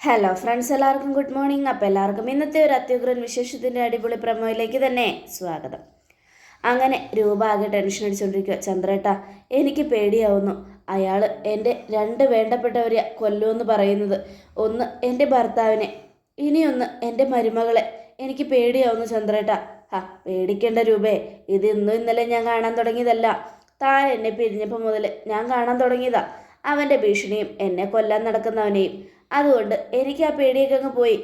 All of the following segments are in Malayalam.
ഹലോ ഫ്രണ്ട്സ് എല്ലാവർക്കും ഗുഡ് മോർണിംഗ് അപ്പോൾ എല്ലാവർക്കും ഇന്നത്തെ ഒരു അത്യുഗ്രൻ വിശേഷത്തിന്റെ അടിപൊളി പ്രമോയിലേക്ക് തന്നെ സ്വാഗതം. അങ്ങനെ രൂപ ആകെ ടെൻഷൻ അടിച്ചുകൊണ്ടിരിക്കുക ചന്ദ്രേട്ട എനിക്ക് പേടിയാവുന്നു. അയാൾ എന്റെ രണ്ട് വേണ്ടപ്പെട്ടവരെ കൊല്ലുമെന്ന് പറയുന്നത്. ഒന്ന് എന്റെ ഭർത്താവിനെ ഇനിയൊന്ന് എന്റെ മരുമകളെ. എനിക്ക് പേടിയാവുന്നു ചന്ദ്രേട്ട. ഹാ പേടിക്കേണ്ട രൂപേ ഇത് ഇന്നും ഇന്നലെ ഞാൻ കാണാൻ തുടങ്ങിയതല്ല. താൻ എന്നെ പിരിഞ്ഞപ്പോൾ മുതൽ ഞാൻ കാണാൻ തുടങ്ങിയതാ. അവന്റെ ഭീഷണിയും എന്നെ കൊല്ലാൻ നടക്കുന്നവനെയും. അതുകൊണ്ട് എനിക്ക് ആ പേടിയൊക്കെ അങ്ങ് പോയി.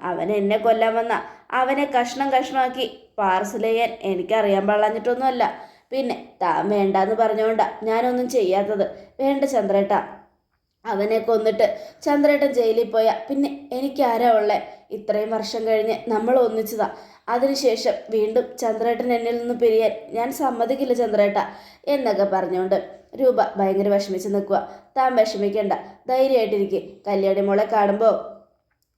അവൻ എന്നെ കൊല്ലാൻ വന്ന. അവനെ കഷ്ണം കഷ്ണമാക്കി. പാർസൽ ചെയ്യാൻ എനിക്കറിയാൻ പാടില്ലാഞ്ഞിട്ടൊന്നുമല്ല. പിന്നെ താൻ വേണ്ടാന്ന് പറഞ്ഞുകൊണ്ടാ ഞാനൊന്നും ചെയ്യാത്തത്. വേണ്ട ചന്ദ്രേട്ട. അവനെ കൊന്നിട്ട് ചന്ദ്രേട്ടൻ ജയിലിൽ പോയ. പിന്നെ എനിക്കാരാ ഉള്ളേ? ഇത്രയും വർഷം കഴിഞ്ഞ് നമ്മൾ ഒന്നിച്ചതാ. അതിനുശേഷം വീണ്ടും ചന്ദ്രേട്ടൻ എന്നിൽ നിന്ന് പിരിയാൻ ഞാൻ സമ്മതിക്കില്ല ചന്ദ്രേട്ട. എന്നൊക്കെ പറഞ്ഞുകൊണ്ട് രൂപ ഭയങ്കര വിഷമിച്ച് നിൽക്കുക താൻ വിഷമിക്കണ്ട. ധൈര്യമായിട്ടിരിക്കെ. കല്യാണി മോളെ കാണുമ്പോൾ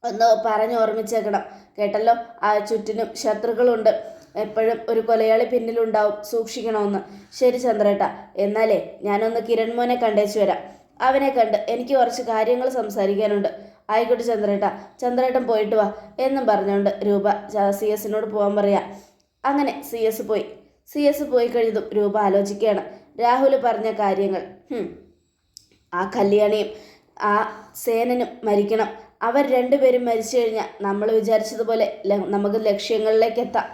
ഒന്ന് പറഞ്ഞു ഓർമ്മിച്ചേക്കണം. കേട്ടല്ലോ? ആ ചുറ്റിനും ശത്രുക്കളുണ്ട്. എപ്പോഴും ഒരു കൊലയാളി പിന്നിലുണ്ടാവും. സൂക്ഷിക്കണമെന്ന്. ശരി ചന്ദ്രേട്ട. എന്നാലേ ഞാനൊന്ന് കിരൺ മോനെ കണ്ടേച്ചു വരാം. അവനെ കണ്ട് എനിക്ക് കുറച്ച് കാര്യങ്ങൾ സംസാരിക്കാനുണ്ട്. ആയിക്കോട്ടെ ചന്ദ്രേട്ട. ചന്ദ്രേട്ടൻ പോയിട്ട് വാ. എന്നും പറഞ്ഞുകൊണ്ട് രൂപ സി എസിനോട് പോകാൻ പറയാം. അങ്ങനെ സി എസ് പോയി. സി എസ് പോയി കഴിഞ്ഞതും രൂപ ആലോചിക്കുകയാണ്. രാഹുൽ പറഞ്ഞ കാര്യങ്ങൾ. ആ കല്യാണിയും ആ സേനനും മരിക്കണം. അവർ രണ്ടുപേരും മരിച്ചു കഴിഞ്ഞാൽ നമ്മൾ വിചാരിച്ചതുപോലെ നമുക്ക് ലക്ഷ്യങ്ങളിലേക്ക് എത്താം.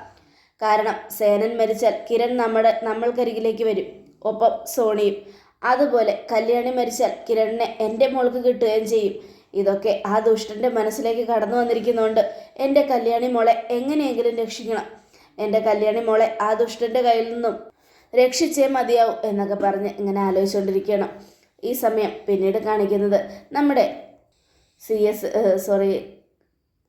കാരണം സേനൻ മരിച്ചാൽ കിരൺ നമ്മുടെ നമ്മൾക്കരികിലേക്ക് വരും. ഒപ്പം സോണിയും. അതുപോലെ കല്യാണി മരിച്ചാൽ കിരണിനെ എന്റെ മോൾക്ക് കിട്ടുകയും ചെയ്യും. ഇതൊക്കെ ആ ദുഷ്ടന്റെ മനസ്സിലേക്ക് കടന്നു വന്നിരിക്കുന്നതുകൊണ്ട് എന്റെ കല്യാണി മോളെ എങ്ങനെയെങ്കിലും രക്ഷിക്കണം. എന്റെ കല്യാണി മോളെ ആ ദുഷ്ടന്റെ കയ്യിൽ നിന്നും രക്ഷിച്ചേ മതിയാവും എന്നൊക്കെ പറഞ്ഞ് ഇങ്ങനെ ആലോചിച്ചുകൊണ്ടിരിക്കണം ഈ സമയം പിന്നീട് കാണിക്കുന്നത് നമ്മുടെ സി എസ് സോറി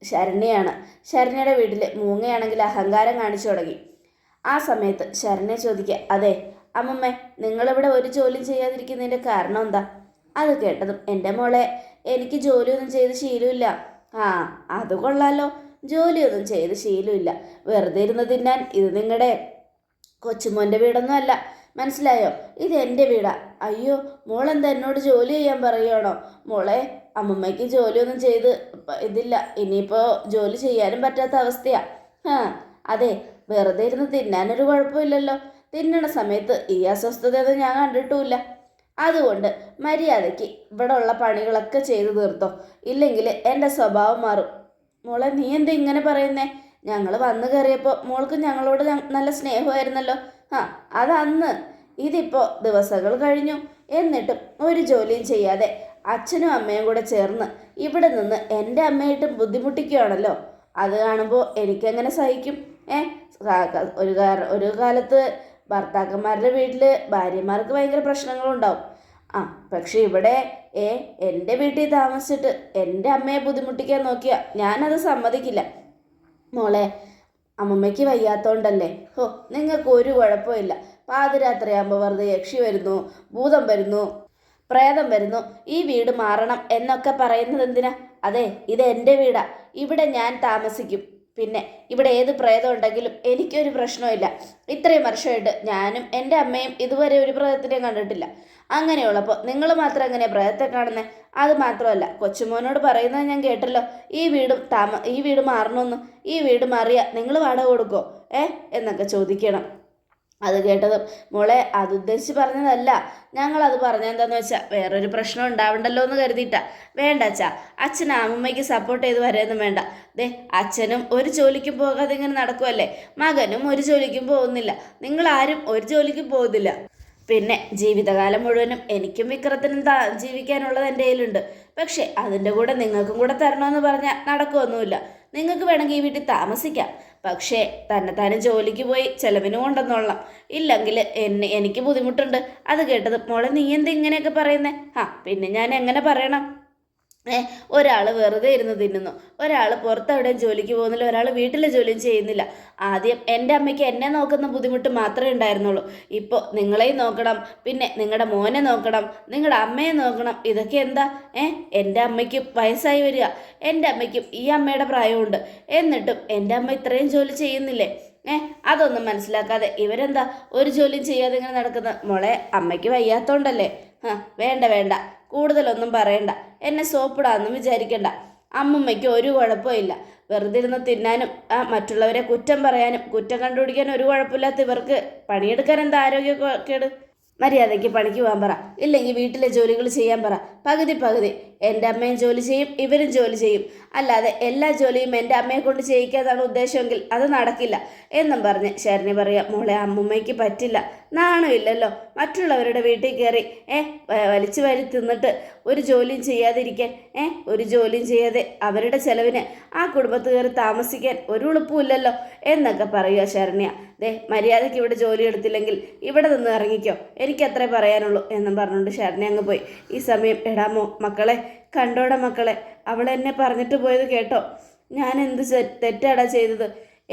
ശരണ്യയാണ്. ശരണ്യയുടെ വീട്ടിൽ മൂങ്ങയാണെങ്കിൽ അഹങ്കാരം കാണിച്ചു തുടങ്ങി. ആ സമയത്ത് ശരണ്യ ചോദിക്കുക അതെ അമ്മമ്മേ നിങ്ങളിവിടെ ഒരു ജോലിയും ചെയ്യാതിരിക്കുന്നതിന്റെ കാരണം എന്താ? അത് കേട്ടതും എന്റെ മോളെ എനിക്ക് ജോലിയൊന്നും ചെയ്ത് ശീലമില്ല. ആ അത് കൊള്ളാലോ. ജോലിയൊന്നും ചെയ്ത് ശീലമില്ല. വെറുതെ ഇരുന്ന് തിന്നാൻ ഇത് നിങ്ങളുടെ കൊച്ചുമോന്റെ വീടൊന്നും അല്ല. മനസ്സിലായോ? ഇത് എന്റെ വീടാ. അയ്യോ മോളെന്താ എന്നോട് ജോലി ചെയ്യാൻ പറയുകയാണോ മോളെ അമ്മമ്മയ്ക്ക് ജോലിയൊന്നും ചെയ്ത് ഇതില്ല. ഇനിയിപ്പോൾ ജോലി ചെയ്യാനും പറ്റാത്ത അവസ്ഥയാ. ആ അതെ വെറുതെ ഇരുന്ന് തിന്നാനൊരു കുഴപ്പമില്ലല്ലോ. തിന്നണ സമയത്ത് ഈ അസ്വസ്ഥതയൊന്നും ഞാൻ കണ്ടിട്ടുമില്ല. അതുകൊണ്ട് മര്യാദയ്ക്ക് ഇവിടെ ഉള്ള പണികളൊക്കെ ചെയ്തു തീർത്തോ. ഇല്ലെങ്കിൽ എന്റെ സ്വഭാവം മാറും. മോളെ നീ എന്താ ഇങ്ങനെ പറയുന്നേ? ഞങ്ങൾ വന്നു കയറിയപ്പോൾ മോൾക്ക് ഞങ്ങളോട് നല്ല സ്നേഹമായിരുന്നല്ലോ. ആ അതന്ന്. ഇതിപ്പോൾ ദിവസങ്ങൾ കഴിഞ്ഞു. എന്നിട്ടും ഒരു ജോലിയും ചെയ്യാതെ അച്ഛനും അമ്മയും കൂടെ ചേർന്ന് ഇവിടെ നിന്ന് എന്റെ അമ്മയായിട്ടും ബുദ്ധിമുട്ടിക്കുകയാണല്ലോ അത് കാണുമ്പോൾ എനിക്കെങ്ങനെ സഹിക്കും? ഏ ഒരു ഒരു കാലത്ത് ഭർത്താക്കന്മാരുടെ വീട്ടിൽ ഭാര്യമാർക്ക് ഭയങ്കര പ്രശ്നങ്ങളുണ്ടാവും. ആ പക്ഷേ ഇവിടെ ഏ എന്റെ വീട്ടിൽ താമസിച്ചിട്ട് എന്റെ അമ്മയെ ബുദ്ധിമുട്ടിക്കാൻ നോക്കിയാൽ ഞാനത് സമ്മതിക്കില്ല. മോളെ അമ്മമ്മയ്ക്ക് വയ്യാത്തോണ്ടല്ലേ? ഹോ നിങ്ങൾക്ക് ഒരു കുഴപ്പമില്ല. പാതിരാത്രിയാകുമ്പോൾ വെറുതെ യക്ഷി വരുന്നു ഭൂതം വരുന്നു പ്രേതം വരുന്നു. ഈ വീട് മാറണം എന്നൊക്കെ പറയുന്നത് എന്തിനാ? അതെ ഇത് എന്റെ വീടാ. ഇവിടെ ഞാൻ താമസിക്കും. പിന്നെ ഇവിടെ ഏത് പ്രേതം ഉണ്ടെങ്കിലും എനിക്കൊരു പ്രശ്നമില്ല ഇത്രയും വർഷമായിട്ട് ഞാനും എന്റെ അമ്മയും ഇതുവരെ ഒരു പ്രേതത്തിനെയും കണ്ടിട്ടില്ല. അങ്ങനെയുള്ളപ്പോൾ നിങ്ങൾ മാത്രം എങ്ങനെ പ്രേതത്തെ കാണുന്നത് അത് മാത്രമല്ല കൊച്ചുമോനോട് പറയുന്നത് ഞാൻ കേട്ടല്ലോ. ഈ വീടും താമ ഈ വീട് മാറണമെന്ന്. ഈ വീട് മാറിയാൽ നിങ്ങൾ വാടക കൊടുക്കോ ഏ? എന്നൊക്കെ ചോദിക്കണം. അത് കേട്ടതും മോളെ അത് ഉദ്ദേശിച്ച് പറഞ്ഞതല്ല. ഞങ്ങളത് പറഞ്ഞെന്താന്ന് വെച്ചാൽ വേറൊരു പ്രശ്നം ഉണ്ടാവണ്ടല്ലോ എന്ന് കരുതിയിട്ടാ. വേണ്ട അച്ഛാ അച്ഛൻ അമ്മയ്ക്ക് സപ്പോർട്ട് ചെയ്ത് വരെയൊന്നും വേണ്ട. ദേ അച്ഛനും ഒരു ജോലിക്കും പോകാതെ ഇങ്ങനെ നടക്കുമല്ലേ മകനും ഒരു ജോലിക്കും പോകുന്നില്ല. നിങ്ങൾ ആരും ഒരു ജോലിക്കും പോകുന്നില്ല പിന്നെ ജീവിതകാലം മുഴുവനും എനിക്കും വിക്രത്തിനും താ ജീവിക്കാനുള്ളത് എന്റെ കയ്യിലുണ്ട്. പക്ഷേ അതിന്റെ കൂടെ നിങ്ങൾക്കും കൂടെ തരണമെന്ന് പറഞ്ഞാൽ നടക്കുമൊന്നുമില്ല നിങ്ങൾക്ക് വേണമെങ്കിൽ ഈ വീട്ടിൽ താമസിക്കാം. പക്ഷേ തന്നെ തന്നെ ജോലിക്ക് പോയി ചെലവിന് കൊണ്ടെന്നോളാം ഇല്ലെങ്കിൽ എന്നെ എനിക്ക് ബുദ്ധിമുട്ടുണ്ട്. അത് കേട്ടത് മോളെ നീ എന്ത് ഇങ്ങനെയൊക്കെ പറയുന്നേ? ആ പിന്നെ ഞാൻ എങ്ങനെ പറയണം? ഒരാൾ വെറുതെ ഇരുന്ന് തിന്നുന്നു. ഒരാൾ പുറത്തെവിടെയും ജോലിക്ക് പോകുന്നില്ല ഒരാൾ വീട്ടിലെ ജോലിയും ചെയ്യുന്നില്ല. ആദ്യം എന്റെ അമ്മയ്ക്ക് എന്നെ നോക്കുന്ന ബുദ്ധിമുട്ട് മാത്രമേ ഉണ്ടായിരുന്നുള്ളൂ. ഇപ്പോൾ നിങ്ങളെയും നോക്കണം പിന്നെ നിങ്ങളുടെ മോനെ നോക്കണം നിങ്ങളുടെ അമ്മയെ നോക്കണം. ഇതൊക്കെ എന്താ? ഏ എന്റെ അമ്മയ്ക്കും വയസ്സായി വരിക. എന്റെ അമ്മയ്ക്കും ഈ അമ്മയുടെ പ്രായമുണ്ട്. എന്നിട്ടും എന്റെ അമ്മ ഇത്രയും ജോലി ചെയ്യുന്നില്ലേ? ഏ അതൊന്നും മനസ്സിലാക്കാതെ ഇവരെന്താ ഒരു ജോലിയും ചെയ്യാതെ ഇങ്ങനെ നടക്കുന്ന മോളെ അമ്മയ്ക്ക് വയ്യാത്തോണ്ടല്ലേ? വേണ്ട വേണ്ട. കൂടുതലൊന്നും പറയണ്ട. എന്നെ സോപ്പിടാന്നും വിചാരിക്കണ്ട. അമ്മുമ്മയ്ക്ക് ഒരു കുഴപ്പമില്ല വെറുതെ ഇരുന്ന് തിന്നാനും ആ മറ്റുള്ളവരെ കുറ്റം പറയാനും കുറ്റം കണ്ടുപിടിക്കാനും ഒരു കുഴപ്പമില്ലാത്ത ഇവർക്ക് പണിയെടുക്കാൻ എന്താ ആരോഗ്യക്കേട്? മര്യാദയ്ക്ക് പണിക്ക് പോകാൻ പറ. ഇല്ലെങ്കിൽ വീട്ടിലെ ജോലികൾ ചെയ്യാൻ പറ. പകുതി പകുതി. എന്റെ അമ്മയും ജോലി ചെയ്യും ഇവരും ജോലി ചെയ്യും. അല്ലാതെ എല്ലാ ജോലിയും എന്റെ അമ്മയെ കൊണ്ട് ചെയ്യിക്കാതാണ് ഉദ്ദേശമെങ്കിൽ അത് നടക്കില്ല എന്നും പറഞ്ഞ് ശരണി പറയാം മോളെ അമ്മുമ്മയ്ക്ക് പറ്റില്ല. നാണമില്ലല്ലോ മറ്റുള്ളവരുടെ വീട്ടിൽ കയറി ഏ വലിച്ചു വാരി തിന്നിട്ട് ഒരു ജോലിയും ചെയ്യാതിരിക്കാൻ ഏ ഒരു ജോലിയും ചെയ്യാതെ അവരുടെ ചെലവിന് ആ കുടുംബത്ത് കയറി താമസിക്കാൻ ഒരു ഉളുപ്പുമില്ലല്ലോ എന്നൊക്കെ പറയുക ശരണ്യ. ദേ മര്യാദയ്ക്ക് ഇവിടെ ജോലി എടുത്തില്ലെങ്കിൽ ഇവിടെ നിന്ന് ഇറങ്ങിക്കോ. എനിക്കത്രേ പറയാനുള്ളൂ എന്നും പറഞ്ഞുകൊണ്ട് ശരണ്യ അങ്ങ് പോയി. ഈ സമയം എടാമോ മക്കളെ കണ്ടോടെ മക്കളെ. അവൾ എന്നെ പറഞ്ഞിട്ട് പോയത് കേട്ടോ. ഞാൻ എന്ത് തെറ്റാടാ ചെയ്തത്?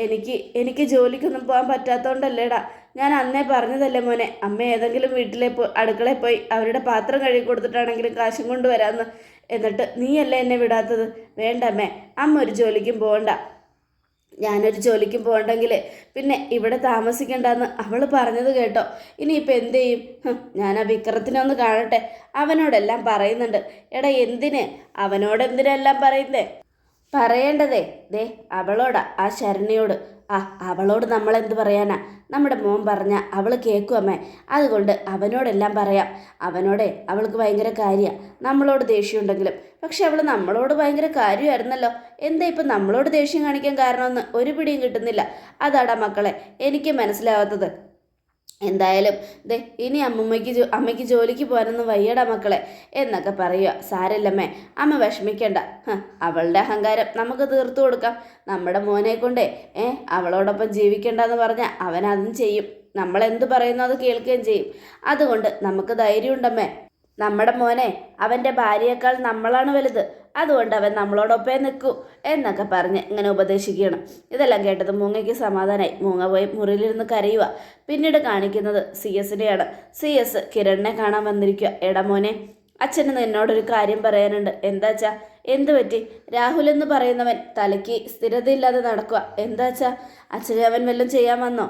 എനിക്ക് എനിക്ക് ജോലിക്കൊന്നും പോകാൻ പറ്റാത്തതുകൊണ്ടല്ലേടാ ഞാൻ അന്നേ പറഞ്ഞതല്ലേ മോനെ. അമ്മ ഏതെങ്കിലും വീട്ടിലെ പോ അടുക്കളയിൽ പോയി അവരുടെ പാത്രം കഴുകി കൊടുത്തിട്ടാണെങ്കിലും കാശും കൊണ്ടുവരാമെന്ന്. എന്നിട്ട് നീയല്ലേ എന്നെ വിടാത്തത്? വേണ്ട അമ്മേ അമ്മ ഒരു ജോലിക്കും പോകണ്ട. ഞാനൊരു ജോലിക്ക് പോകണ്ടെങ്കിൽ പിന്നെ ഇവിടെ താമസിക്കണ്ടെന്ന് അവൾ പറഞ്ഞത് കേട്ടോ. ഇനിയിപ്പോൾ എന്ത് ചെയ്യും? ഞാൻ ആ വിക്രത്തിനെ ഒന്ന് കാണട്ടെ. അവനോടെല്ലാം പറയുന്നുണ്ട്. എടാ എന്തിന്? അവനോട് എന്തിനെല്ലാം പറയുന്നേ? പറയേണ്ടതേ. ദേ അവളോടാ ആ ശരണ്യയോട് ആ അവളോട് നമ്മൾ എന്ത് പറയാനാ? നമ്മുടെ മോൻ പറഞ്ഞ അവൾ കേൾക്കും അമ്മേ. അതുകൊണ്ട് അവനോടെല്ലാം പറയാം. അവനോടെ അവൾക്ക് ഭയങ്കര കാര്യമാണ് നമ്മളോട് ദേഷ്യമുണ്ടെങ്കിലും. പക്ഷെ അവൾ നമ്മളോട് ഭയങ്കര കാര്യമായിരുന്നല്ലോ. എന്താ ഇപ്പം നമ്മളോട് ദേഷ്യം കാണിക്കാൻ കാരണമെന്ന് ഒരു പിടിയും കിട്ടുന്നില്ല. അതാടാ മക്കളെ എനിക്ക് മനസ്സിലാവാത്തത്. എന്തായാലും ദേ ഇനി അമ്മമ്മയ്ക്ക് ജോ അമ്മയ്ക്ക് ജോലിക്ക് പോകാനൊന്നും വയ്യടാ മക്കളെ എന്നൊക്കെ പറയുക സാരല്ലമ്മേ അമ്മ വിഷമിക്കണ്ട. അവളുടെ അഹങ്കാരം നമുക്ക് തീർത്തു കൊടുക്കാം. നമ്മുടെ മോനെ കൊണ്ടേ ഏ അവളോടൊപ്പം ജീവിക്കണ്ടെന്ന് പറഞ്ഞാൽ അവൻ ചെയ്യും. നമ്മൾ പറയുന്നു അത് കേൾക്കുകയും ചെയ്യും. അതുകൊണ്ട് നമുക്ക് ധൈര്യമുണ്ടമ്മേ. നമ്മുടെ മോനെ അവന്റെ ഭാര്യയേക്കാൾ നമ്മളാണ് വലുത്. അതുകൊണ്ട് അവൻ നമ്മളോടൊപ്പേ നിൽക്കൂ എന്നൊക്കെ പറഞ്ഞ് ഇങ്ങനെ ഉപദേശിക്കുകയാണ്. ഇതെല്ലാം കേട്ടത് മൂങ്ങയ്ക്ക് സമാധാനമായി മൂങ്ങ പോയി മുറിയിലിരുന്ന് കരയുക പിന്നീട് കാണിക്കുന്നത് സി എസിനെയാണ്. സി എസ് കിരണിനെ കാണാൻ വന്നിരിക്കുക എടാ മോനെ അച്ഛന് നിന്നോടൊരു കാര്യം പറയാനുണ്ട്. എന്താച്ചാ എന്ത് പറ്റി? രാഹുൽ എന്ന് പറയുന്നവൻ തലയ്ക്ക് സ്ഥിരതയില്ലാതെ നടക്കുക എന്താച്ചാ അച്ഛനെ അവൻ വല്ലതും ചെയ്യാൻ വന്നോ?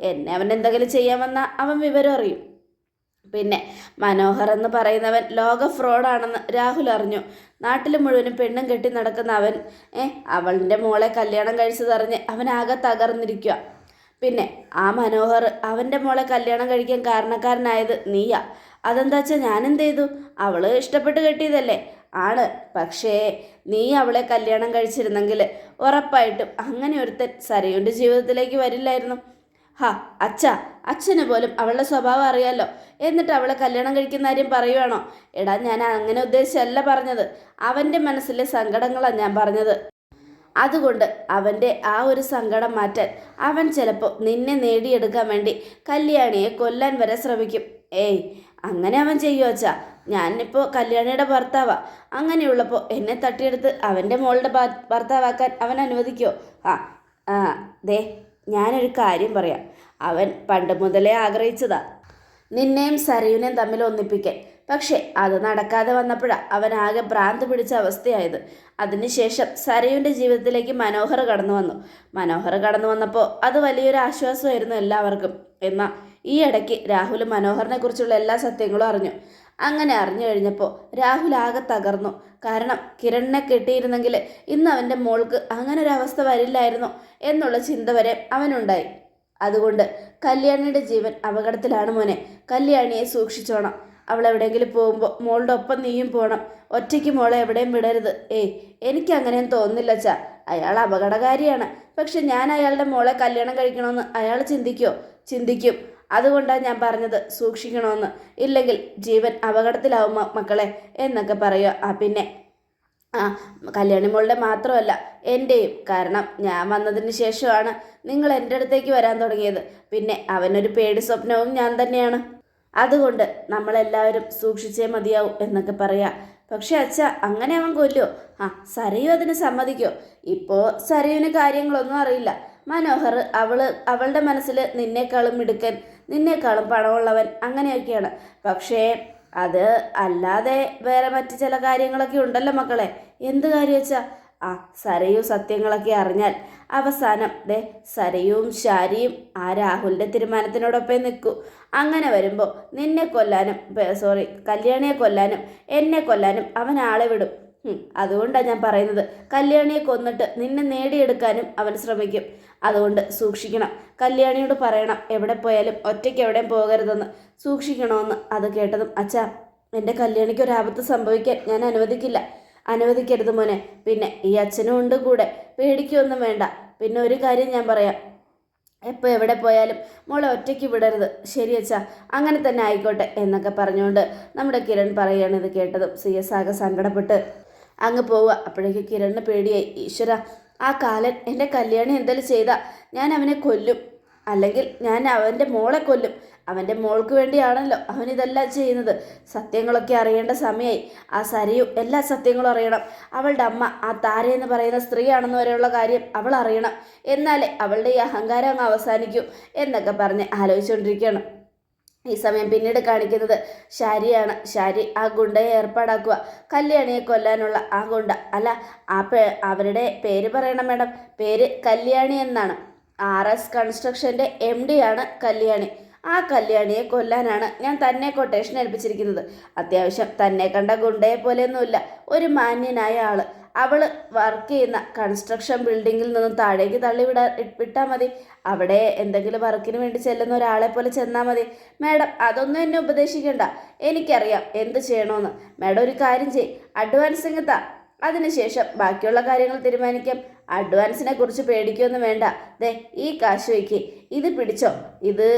എന്നെ അവൻ എന്തെങ്കിലും ചെയ്യാൻ വന്നാൽ അവൻ വിവരം അറിയും. പിന്നെ മനോഹർ എന്ന് പറയുന്നവൻ ലോക ഫ്രോഡാണെന്ന് രാഹുൽ അറിഞ്ഞു. നാട്ടിൽ മുഴുവനും പെണ്ണും കെട്ടി നടക്കുന്ന അവൻ ഏ അവളുടെ മോളെ കല്യാണം കഴിച്ചതറിഞ്ഞ് അവനാകെ തകർന്നിരിക്കുക പിന്നെ ആ മനോഹർ അവന്റെ മോളെ കല്യാണം കഴിക്കാൻ കാരണക്കാരനായത് നീയാ. അതെന്താ വെച്ചാൽ ഞാൻ എന്ത് ചെയ്തു? അവൾ ഇഷ്ടപ്പെട്ട് കെട്ടിയതല്ലേ? ആണ്. പക്ഷേ നീ അവളെ കല്യാണം കഴിച്ചിരുന്നെങ്കിൽ ഉറപ്പായിട്ടും അങ്ങനെ ഒരുത്തൻ സരയുടെ ജീവിതത്തിലേക്ക് വരില്ലായിരുന്നു. ഹാ അച്ഛ അച്ഛനെ പോലും അവളുടെ സ്വഭാവം അറിയാലോ. എന്നിട്ട് അവളെ കല്യാണം കഴിക്കുന്ന കാര്യം പറയുവാണോ? എടാ ഞാൻ അങ്ങനെ ഉദ്ദേശിച്ചല്ല പറഞ്ഞത്. അവന്റെ മനസ്സിലെ സങ്കടങ്ങളാണ് ഞാൻ പറഞ്ഞത്. അതുകൊണ്ട് അവന്റെ ആ ഒരു സങ്കടം മാറ്റാൻ അവൻ ചിലപ്പോൾ നിന്നെ നേടിയെടുക്കാൻ വേണ്ടി കല്യാണിയെ കൊല്ലാൻ വരെ ശ്രമിക്കും. ഏയ് അങ്ങനെ അവൻ ചെയ്യുമോ അച്ഛാ? ഞാനിപ്പോൾ കല്യാണിയുടെ ഭർത്താവാ. അങ്ങനെയുള്ളപ്പോൾ എന്നെ തട്ടിയെടുത്ത് അവന്റെ മോളുടെ ഭർ- ഭർത്താവാക്കാൻ അവൻ അനുവദിക്കുമോ ആ ആ ദേ. ഞാനൊരു കാര്യം പറയാം. അവൻ പണ്ട് മുതലേ ആഗ്രഹിച്ചതാ. നിന്നെയും സരയുനെയും തമ്മിൽ ഒന്നിപ്പിക്കാൻ. പക്ഷേ അത് നടക്കാതെ വന്നപ്പോഴാണ് അവൻ ആകെ ഭ്രാന്ത് പിടിച്ച അവസ്ഥയായത്. അതിനുശേഷം സരയുന്റെ ജീവിതത്തിലേക്ക് മനോഹർ കടന്നു വന്നു. മനോഹർ കടന്നു വന്നപ്പോൾ അത് വലിയൊരു ആശ്വാസമായിരുന്നു എല്ലാവർക്കും. എന്നാൽ ഈ ഇടയ്ക്ക് രാഹുൽ മനോഹറിനെ കുറിച്ചുള്ള എല്ലാ സത്യങ്ങളും അറിഞ്ഞു. അങ്ങനെ അറിഞ്ഞു കഴിഞ്ഞപ്പോൾ രാഹുൽ ആകെ തകർന്നു. കാരണം കിരണിനെ കെട്ടിയിരുന്നെങ്കിൽ ഇന്ന് അവന്റെ മോൾക്ക് അങ്ങനെ ഒരു അവസ്ഥ വരില്ലായിരുന്നു എന്നുള്ള ചിന്ത വരെ അവനുണ്ടായി. അതുകൊണ്ട് കല്യാണിയുടെ ജീവൻ അപകടത്തിലാണ് മോനെ. കല്യാണിയെ സൂക്ഷിച്ചോണം. അവൾ എവിടെയെങ്കിലും പോകുമ്പോൾ മോളുടെ ഒപ്പം നീയും പോകണം ഒറ്റയ്ക്ക് മോളെ എവിടെയും വിടരുത്. ഏയ് എനിക്ക് അങ്ങനെയും തോന്നുന്നില്ല ചാ അയാൾ അപകടകാരിയാണ്. പക്ഷെ ഞാൻ അയാളുടെ മോളെ കല്യാണം കഴിക്കണമെന്ന് അയാൾ ചിന്തിക്കുമോ ചിന്തിക്കും. അതുകൊണ്ടാണ് ഞാൻ പറഞ്ഞത് സൂക്ഷിക്കണമെന്ന്. ഇല്ലെങ്കിൽ ജീവൻ അപകടത്തിലാവും മക്കളെ എന്നൊക്കെ പറയുക. ആ പിന്നെ ആ കല്യാണി മോളുടെ മാത്രമല്ല എന്റെയും കാരണം ഞാൻ വന്നതിന് ശേഷമാണ് നിങ്ങൾ എന്റെ അടുത്തേക്ക് വരാൻ തുടങ്ങിയത്. പിന്നെ അവനൊരു പേടി സ്വപ്നവും ഞാൻ തന്നെയാണ്. അതുകൊണ്ട് നമ്മളെല്ലാവരും സൂക്ഷിച്ചേ മതിയാവും എന്നൊക്കെ പറയാം. പക്ഷേ അച്ഛ അങ്ങനെ അവൻ കൊല്ലോ ആ സരയു അതിന് സമ്മതിക്കോ? ഇപ്പോൾ സരയുവിന് കാര്യങ്ങളൊന്നും അറിയില്ല. മനോഹർ അവൾ അവളുടെ മനസ്സിൽ നിന്നേക്കാളും മിടുക്കൻ. നിന്നേക്കാളും പണമുള്ളവൻ അങ്ങനെയൊക്കെയാണ്. പക്ഷേ അത് അല്ലാതെ വേറെ മറ്റു ചില കാര്യങ്ങളൊക്കെ ഉണ്ടല്ലോ മക്കളെ. എന്ത് കാര്യം വെച്ചാൽ ആ സരയു സത്യങ്ങളൊക്കെ അറിഞ്ഞാൽ അവസാനം ദേ സരയും ശാരിയും ആ രാഹുലിന്റെ തീരുമാനത്തിനോടൊപ്പം നിൽക്കൂ. അങ്ങനെ വരുമ്പോൾ നിന്നെ കൊല്ലാനും സോറി കല്യാണിയെ കൊല്ലാനും എന്നെ കൊല്ലാനും അവൻ ആളെ വിടും. അതുകൊണ്ടാണ് ഞാൻ പറയുന്നത്. കല്യാണിയെ കൊന്നിട്ട് നിന്നെ നേടിയെടുക്കാനും അവൻ ശ്രമിക്കും. അതുകൊണ്ട് സൂക്ഷിക്കണം. കല്യാണിയോട് പറയണം എവിടെ പോയാലും ഒറ്റയ്ക്ക് എവിടെയും പോകരുതെന്ന്. സൂക്ഷിക്കണമെന്ന് അത് കേട്ടതും അച്ഛാ എന്റെ കല്യാണിക്ക് ഒരു ആപത്ത് സംഭവിക്കാൻ ഞാൻ അനുവദിക്കില്ല. അനുവദിക്കരുത് മോനെ. പിന്നെ ഈ അച്ഛനും ഉണ്ട് കൂടെ. പേടിക്കൊന്നും വേണ്ട. പിന്നെ ഒരു കാര്യം ഞാൻ പറയാം. എപ്പോൾ എവിടെ പോയാലും മോളെ ഒറ്റയ്ക്ക് വിടരുത്. ശരി അച്ഛാ അങ്ങനെ തന്നെ ആയിക്കോട്ടെ എന്നൊക്കെ പറഞ്ഞുകൊണ്ട് നമ്മുടെ കിരൺ പറയുകയാണ് ഇത് കേട്ടതും. സി എസ് ആകെ സങ്കടപ്പെട്ട് അങ്ങ് പോവുക. അപ്പോഴേക്ക് കിരണിന് പേടിയായി. ഈശ്വര ആ കാലൻ എന്റെ കല്യാണി എന്തെങ്കിലും ചെയ്താൽ ഞാൻ അവനെ കൊല്ലും. അല്ലെങ്കിൽ ഞാൻ അവന്റെ മോളെ കൊല്ലും. അവന്റെ മോൾക്ക് വേണ്ടിയാണല്ലോ അവൻ ഇതെല്ലാം ചെയ്യുന്നത്. സത്യങ്ങളൊക്കെ അറിയേണ്ട സമയമായി ആ സരയു എല്ലാ സത്യങ്ങളും അറിയണം. അവളുടെ അമ്മ ആ താര എന്ന് പറയുന്ന സ്ത്രീയാണെന്ന് വരെയുള്ള കാര്യം അവൾ അറിയണം. എന്നാലേ അവളുടെ ഈ അഹങ്കാരം അങ്ങ് അവസാനിക്കും എന്നൊക്കെ പറഞ്ഞ് ആലോചിച്ചുകൊണ്ടിരിക്കുകയാണ്. ഈ സമയം പിന്നീട് കാണിക്കുന്നത് ശാരിയാണ്. ശാരി ആ ഗുണ്ടയെ ഏർപ്പാടാക്കുക. കല്യാണിയെ കൊല്ലാനുള്ള ആ ഗുണ്ട. അല്ല ആ പേ അവരുടെ പേര് പറയണം മേഡം. പേര് കല്യാണി എന്നാണ്. ആർ എസ് കൺസ്ട്രക്ഷന്റെ എം ആണ് കല്യാണി. ആ കല്യാണിയെ കൊല്ലാനാണ് ഞാൻ തന്നെ കൊട്ടേഷൻ ഏൽപ്പിച്ചിരിക്കുന്നത്. അത്യാവശ്യം തന്നെ കണ്ട ഗുണ്ടയെ പോലെയൊന്നുമില്ല. ഒരു മാന്യനായ ആൾ. അവൾ വർക്ക് ചെയ്യുന്ന കൺസ്ട്രക്ഷൻ ബിൽഡിങ്ങിൽ നിന്നും താഴേക്ക് തള്ളി വിടാ വിട്ടാൽ മതി. അവിടെ എന്തെങ്കിലും വർക്കിന് വേണ്ടി ചെല്ലുന്ന ഒരാളെ പോലെ ചെന്നാൽ മതി. മാഡം അതൊന്നും എന്നെ ഉപദേശിക്കണ്ട. എനിക്കറിയാം എന്ത് ചെയ്യണമെന്ന് മാഡം ഒരു കാര്യം ചെയ് അഡ്വാൻസ് ഇങ്ങത്താ അതിനുശേഷം ബാക്കിയുള്ള കാര്യങ്ങൾ തീരുമാനിക്കാം. അഡ്വാൻസിനെ കുറിച്ച് പേടിക്കൊന്നും വേണ്ട. ദേ ഈ കാശ് വയ്ക്ക്. ഇത് പിടിച്ചോ. ഇത്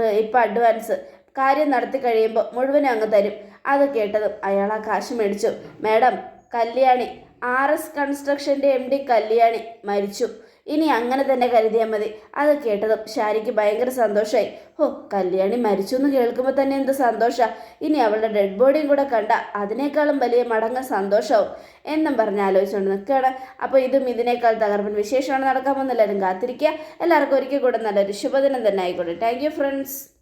ഇപ്പം അഡ്വാൻസ് കാര്യം നടത്തി കഴിയുമ്പോൾ മുഴുവനും അങ്ങ് തരും. അത് കേട്ടതും അയാൾ ആ കാശ് മേടിച്ചു. മാഡം കല്യാണി ആർ എസ് കൺസ്ട്രക്ഷന്റെ എം ഡി കല്യാണി മരിച്ചു. ഇനി അങ്ങനെ തന്നെ കരുതിയാൽ മതി. അത് കേട്ടതും ഷാരിക്ക് ഭയങ്കര സന്തോഷമായി ഓ കല്യാണി മരിച്ചു എന്ന് കേൾക്കുമ്പോൾ തന്നെ എന്ത് സന്തോഷമാണ് ഇനി അവളുടെ ഡെഡ് ബോഡിയും കൂടെ കണ്ട അതിനേക്കാളും വലിയ മടങ്ങ സന്തോഷവും. എന്നും പറഞ്ഞ് ആലോചിച്ചുകൊണ്ട് നിൽക്കുകയാണ് അപ്പോൾ ഇതും ഇതിനേക്കാൾ തകർപ്പൻ വിശേഷമാണ്. നടക്കാൻ പോകുന്ന എല്ലാവരും കാത്തിരിക്കുക. എല്ലാവർക്കും ഒരിക്കൽ കൂടെ നല്ലൊരു ശുഭദിനം തന്നെ ആയിക്കോട്ടെ. Thank you friends